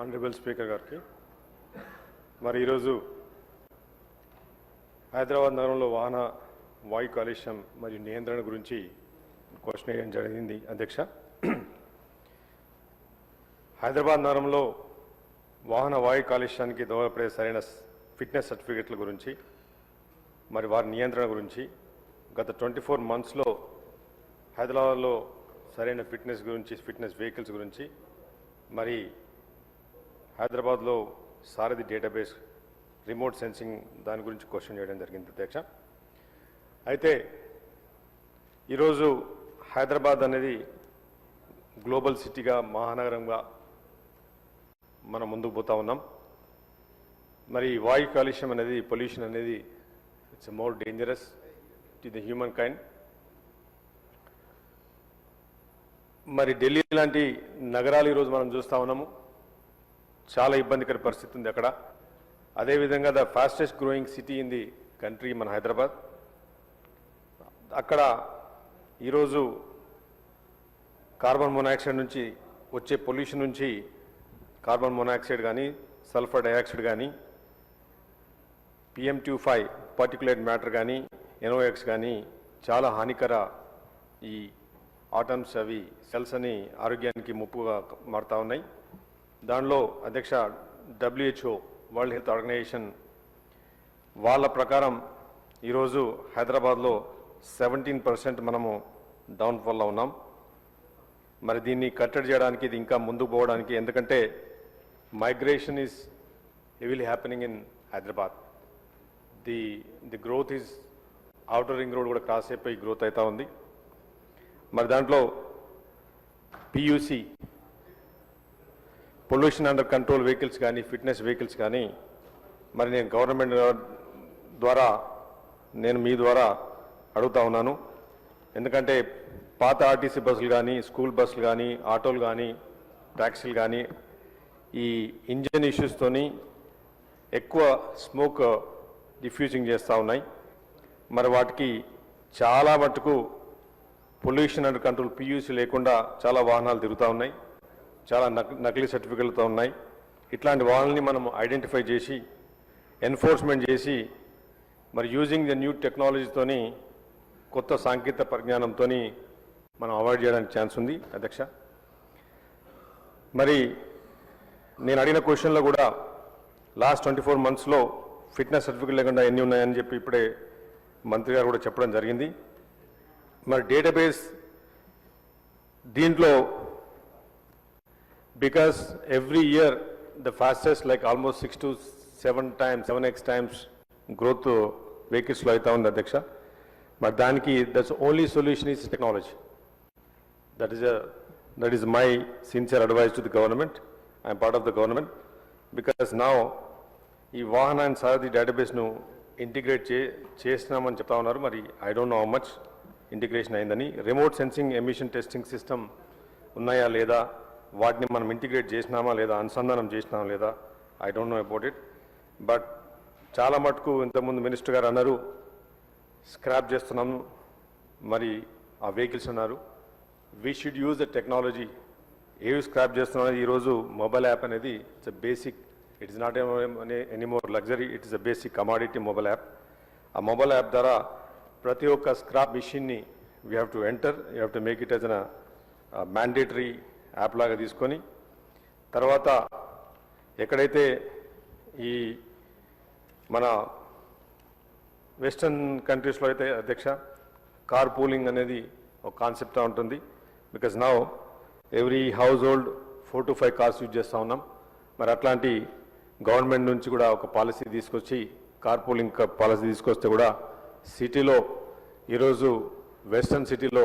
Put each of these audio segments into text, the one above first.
Honourable speaker గారికి. మరి ఈరోజు హైదరాబాద్ నగరంలో వాహన వాయు కాలుష్యం మరియు నియంత్రణ గురించి క్వశ్చన్ వేయడం జరిగింది అధ్యక్ష. హైదరాబాద్ నగరంలో వాహన వాయు కాలుష్యానికి దోహదపడే సరైన ఫిట్నెస్ సర్టిఫికెట్ల గురించి మరి వారి నియంత్రణ గురించి గత ట్వంటీ ఫోర్ మంత్స్లో హైదరాబాద్లో సరైన ఫిట్నెస్ గురించి ఫిట్నెస్ వెహికల్స్ గురించి మరి హైదరాబాద్లో సారథి డేటాబేస్ రిమోట్ సెన్సింగ్ దాని గురించి క్వశ్చన్ చేయడం జరిగింది అధ్యక్ష అయితే ఈరోజు హైదరాబాద్ అనేది గ్లోబల్ సిటీగా మహానగరంగా మనం ముందుకు పోతా ఉన్నాం. మరి వాయు కాలుష్యం అనేది పొల్యూషన్ అనేది it's more dangerous to the human kind మరి ఢిల్లీ లాంటి నగరాలు ఈరోజు మనం చూస్తా ఉన్నాము. చాలా ఇబ్బందికర పరిస్థితి ఉంది అక్కడ. అదేవిధంగా the fastest growing city in the country మన హైదరాబాద్. అక్కడ ఈరోజు కార్బన్ మొనాక్సైడ్ నుంచి వచ్చే పొల్యూషన్ నుంచి కార్బన్ మొనాక్సైడ్ కానీ సల్ఫర్ డయాక్సైడ్ కానీ PM two five particulate matter కానీ ఎనోఎక్స్ కానీ చాలా హానికర ఈ ఆటమ్స్ అవి సెల్స్ అని ఆరోగ్యానికి ముప్పుగా మారుతా ఉన్నాయి. దానిలో అధ్యక్ష డబ్ల్యూహెచ్ఓ వరల్డ్ హెల్త్ ఆర్గనైజేషన్ వాళ్ళ ప్రకారం ఈరోజు హైదరాబాద్లో సెవెంటీన్ పర్సెంట్ మనము డౌన్ఫాల్లో ఉన్నాం. మరి దీన్ని కట్టడి చేయడానికి ఇది ఇంకా ముందుకు పోవడానికి ఎందుకంటే migration is heavily happening in Hyderabad. The the growth is outer ring road కూడా క్రాస్ అయిపోయి గ్రోత్ అవుతూ ఉంది. మరి దాంట్లో PUC pollution under control vehicles కానీ ఫిట్నెస్ వెహికల్స్ కానీ మరి నేను గవర్నమెంట్ ద్వారా నేను మీ ద్వారా అడుగుతా ఉన్నాను. ఎందుకంటే పాత ఆర్టీసీ బస్సులు కానీ స్కూల్ బస్సులు కానీ ఆటోలు కానీ ట్యాక్సీలు కానీ ఈ ఇంజన్ ఇష్యూస్తోని ఎక్కువ స్మోక్ డిఫ్యూజింగ్ చేస్తూ ఉన్నాయి. మరి వాటికి చాలా మటుకు పొల్యూషన్ అండ్ కంట్రోల్ పియూసీ లేకుండా చాలా వాహనాలు తిరుగుతూ ఉన్నాయి. చాలా నక్ నకిలీ సర్టిఫికెట్లతో ఉన్నాయి. ఇట్లాంటి వాళ్ళని మనం ఐడెంటిఫై చేసి ఎన్ఫోర్స్మెంట్ చేసి మరి యూజింగ్ ద న్యూ టెక్నాలజీతోని కొత్త సాంకేతిక పరిజ్ఞానంతో మనం అవాయిడ్ చేయడానికి ఛాన్స్ ఉంది. అధ్యక్ష మరి నేను అడిగిన క్వశ్చన్లో కూడా లాస్ట్ ట్వంటీ ఫోర్ మంత్స్లో ఫిట్నెస్ సర్టిఫికెట్ లేకుండా ఎన్ని ఉన్నాయని చెప్పి ఇప్పుడే మంత్రి గారు కూడా చెప్పడం జరిగింది. మరి డేటాబేస్ దీంట్లో because every year the fastest like almost six to seven times seven X times growth వెహికల్స్లో అవుతా ఉంది అధ్యక్ష మరి దానికి that's only solution is technology that is that is my sincere advice to the government I'm part of the government because now ఈ వాహన and సారథి డేటాబేస్ను integrate చే చేసినామని చెప్తా ఉన్నారు మరి I don't know how much integration అయిందని remote sensing emission testing system ఉన్నాయా లేదా వాటిని మనం ఇంటిగ్రేట్ చేసినామా లేదా అనుసంధానం చేసినామా లేదా I don't know about it but చాలా మటుకు ఇంతకుముందు మినిస్టర్ గారు అన్నారు స్క్రాప్ చేస్తున్నాము మరి ఆ వెహికల్స్ అన్నారు. We should use the technology ఏవి స్క్రాప్ చేస్తున్నాం ఈరోజు మొబైల్ యాప్ అనేది it's a basic it is not anymore luxury it is a basic commodity mobile app ఆ మొబైల్ యాప్ ద్వారా ప్రతి ఒక్క స్క్రాప్ మిషన్ని we have to enter you have to make it as an mandatory app లాగా తీసుకొని తర్వాత ఎక్కడైతే ఈ మన వెస్టర్న్ కంట్రీస్లో అయితే అధ్యక్ష కార్ పూలింగ్ అనేది ఒక కాన్సెప్ట్గా ఉంటుంది. Because now every household four to five cars use చేస్తూ ఉన్నాం. మరి అట్లాంటి గవర్నమెంట్ నుంచి కూడా ఒక పాలసీ తీసుకొచ్చి కార్ పూలింగ్ పాలసీ తీసుకొస్తే కూడా సిటీలో ఈరోజు వెస్టర్న్ సిటీలో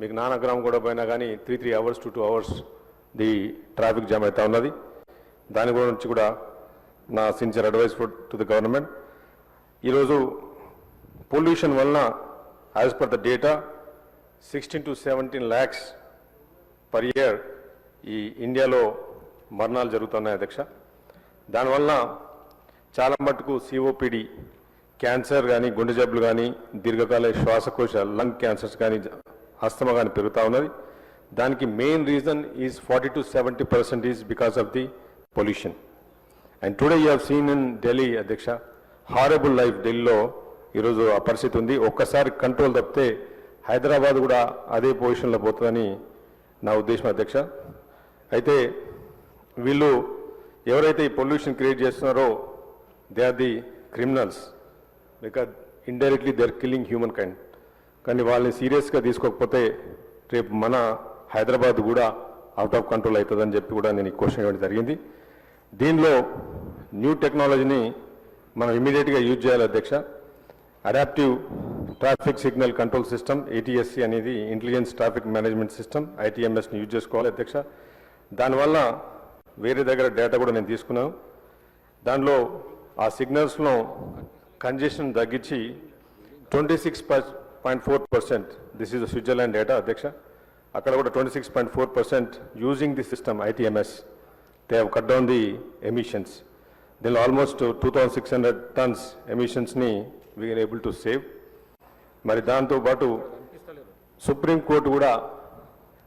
మీకు నానగ్రామం కూడా పోయినా కానీ three three hours to two hours the traffic jam అవుతా ఉన్నది. దాని గురించి కూడా నా sincere advice to the government ఈరోజు పొల్యూషన్ వలన as per the data sixteen to seventeen lakhs per year ఈ ఇండియాలో మరణాలు జరుగుతున్నాయి అధ్యక్ష. దానివల్ల చాలా మటుకు సిఓపిడి క్యాన్సర్ కానీ గుండె జబ్బులు కానీ దీర్ఘకాల శ్వాసకోశ లంగ్ క్యాన్సర్స్ కానీ అస్తమా కానీ పెరుగుతూ ఉన్నది. దానికి main reason is forty to seventy percent is because of the pollution and today you have seen in Delhi అధ్యక్ష హారబుల్ లైఫ్ ఢిల్లీలో ఈరోజు ఆ పరిస్థితి ఉంది. ఒక్కసారి కంట్రోల్ తప్పితే హైదరాబాద్ కూడా అదే పొజిషన్లో పోతుందని నా ఉద్దేశం అధ్యక్ష. అయితే వీళ్ళు ఎవరైతే ఈ పొల్యూషన్ క్రియేట్ చేస్తున్నారో they are the criminals because indirectly they are killing human kind కానీ వాళ్ళని సీరియస్గా తీసుకోకపోతే రేపు మన హైదరాబాద్ కూడా అవుట్ ఆఫ్ కంట్రోల్ అవుతుందని చెప్పి కూడా నేను ఈ క్వశ్చన్ ఇవ్వడం జరిగింది. దీనిలో న్యూ టెక్నాలజీని మనం ఇమీడియట్గా యూజ్ చేయాలి అధ్యక్ష. Adaptive traffic signal control system ATSC అనేది ఇంటెలిజెన్స్ ట్రాఫిక్ మేనేజ్మెంట్ సిస్టమ్ ఐటీఎంఎస్ని యూజ్ చేసుకోవాలి అధ్యక్ష. దానివల్ల వేరే దగ్గర డేటా కూడా నేను తీసుకున్నాను. దానిలో ఆ సిగ్నల్స్లో కంజెషన్ తగ్గించి twenty six point four percent this is Switzerland data అధ్యక్ష అక్కడ కూడా twenty six point four percent using the system ITMS they have cut down the emissions దీనిలో almost two thousand six hundred tons ఎమిషన్స్ని we are able to save మరి దాంతో పాటు supreme కూడా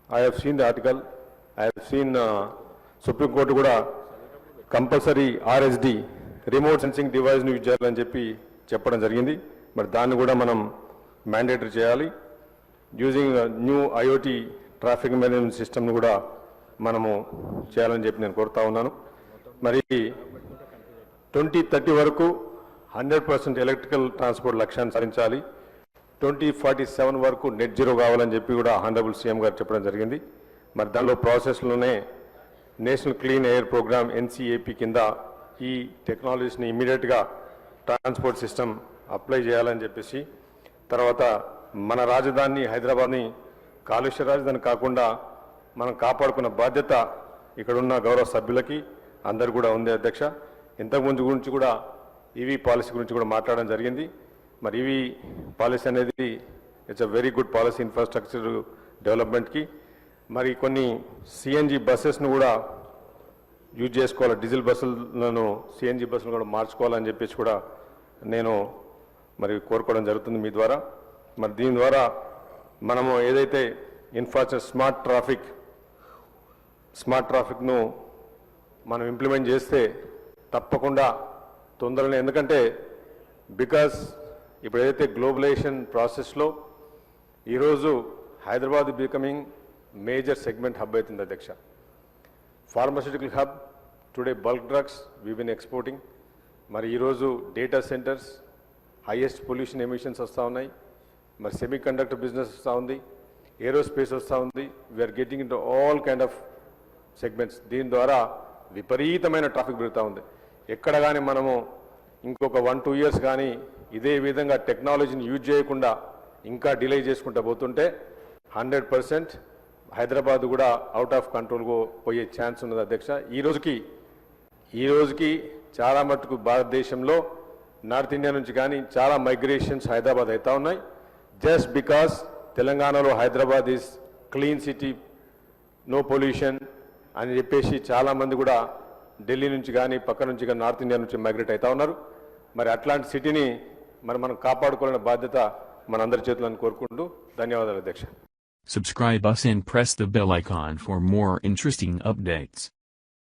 I have seen the article I have seen supreme court కూడా compulsory RSD remote sensing డివైస్ని use చేయాలని చెప్పి చెప్పడం జరిగింది. మరి దాన్ని కూడా మనం మ్యాండేటరీ చేయాలి. Using new IoT traffic management సిస్టమ్ని కూడా మనము చేయాలని చెప్పి నేను కోరుతా ఉన్నాను. మరి ట్వంటీ థర్టీ వరకు హండ్రెడ్ పర్సెంట్ ఎలక్ట్రికల్ ట్రాన్స్పోర్ట్ లక్ష్యాన్ని సాధించాలి. ట్వంటీ ఫార్టీ సెవెన్ వరకు నెట్ జీరో కావాలని చెప్పి కూడా హానరబుల్ సీఎం గారు చెప్పడం జరిగింది. మరి దానిలో ప్రాసెస్లోనే national clean air programme NCAP కింద ఈ టెక్నాలజీస్ని ఇమీడియట్గా ట్రాన్స్పోర్ట్ సిస్టమ్ అప్లై చేయాలని చెప్పేసి తర్వాత మన రాజధాని హైదరాబాద్ని కాలుష్య రాజధాని కాకుండా మనం కాపాడుకున్న బాధ్యత ఇక్కడున్న గౌరవ సభ్యులకి అందరు కూడా ఉంది అధ్యక్ష. ఇంతకుముందు గురించి కూడా ఈవీ పాలసీ గురించి కూడా మాట్లాడడం జరిగింది. మరి ఈవీ పాలసీ అనేది it's a very good policy infrastructure డెవలప్మెంట్కి మరి కొన్ని సిఎన్జి బస్సెస్ను కూడా యూజ్ చేసుకోవాలి. డీజిల్ బస్సులను సిఎన్జి బస్సులు కూడా మార్చుకోవాలని చెప్పేసి కూడా నేను మరి కోరుకోవడం జరుగుతుంది మీ ద్వారా. మరి దీని ద్వారా మనము ఏదైతే ఇన్ఫ్రాస్ట్రక్చర్ స్మార్ట్ ట్రాఫిక్ స్మార్ట్ ట్రాఫిక్ను మనం ఇంప్లిమెంట్ చేస్తే తప్పకుండా తొందరనే. ఎందుకంటే బికాస్ ఇప్పుడు ఏదైతే గ్లోబలైజేషన్ ప్రాసెస్లో ఈరోజు Hyderabad becoming major segment hub అవుతుంది అధ్యక్ష. Pharmaceutical hub today bulk drugs we been exporting మరి ఈరోజు data centres highest pollution emissions వస్తూ ఉన్నాయి. మరి సెమీ కండక్టర్ బిజినెస్ వస్తూ ఉంది. ఏరోస్పేస్ వస్తూ ఉంది. We are getting in all kind of segments దీని ద్వారా విపరీతమైన ట్రాఫిక్ పెరుగుతూ ఉంది. ఎక్కడ కానీ మనము ఇంకొక వన్ టూ ఇయర్స్ కానీ ఇదే విధంగా టెక్నాలజీని యూజ్ చేయకుండా ఇంకా డిలే చేసుకుంటూ పోతుంటే హండ్రెడ్ పర్సెంట్ హైదరాబాద్ కూడా అవుట్ ఆఫ్ కంట్రోల్ పోయే ఛాన్స్ ఉన్నది అధ్యక్ష. ఈ రోజుకి ఈ రోజుకి చాలా మటుకు భారతదేశంలో నార్త్ ఇండియా నుంచి కానీ చాలా మైగ్రేషన్స్ హైదరాబాద్ అవుతా ఉన్నాయి. జస్ట్ బికాస్ తెలంగాణలో Hyderabad is clean city no pollution అని చెప్పేసి చాలామంది కూడా ఢిల్లీ నుంచి కానీ పక్క నుంచి కానీ నార్త్ ఇండియా నుంచి మైగ్రేట్ అవుతా ఉన్నారు. మరి అట్లాంటి సిటీని మరి మనం కాపాడుకోవాలనే బాధ్యత మనందరి చేతులను కోరుకుంటూ ధన్యవాదాలు అధ్యక్ష. Subscribe us and press the bell icon for more interesting updates.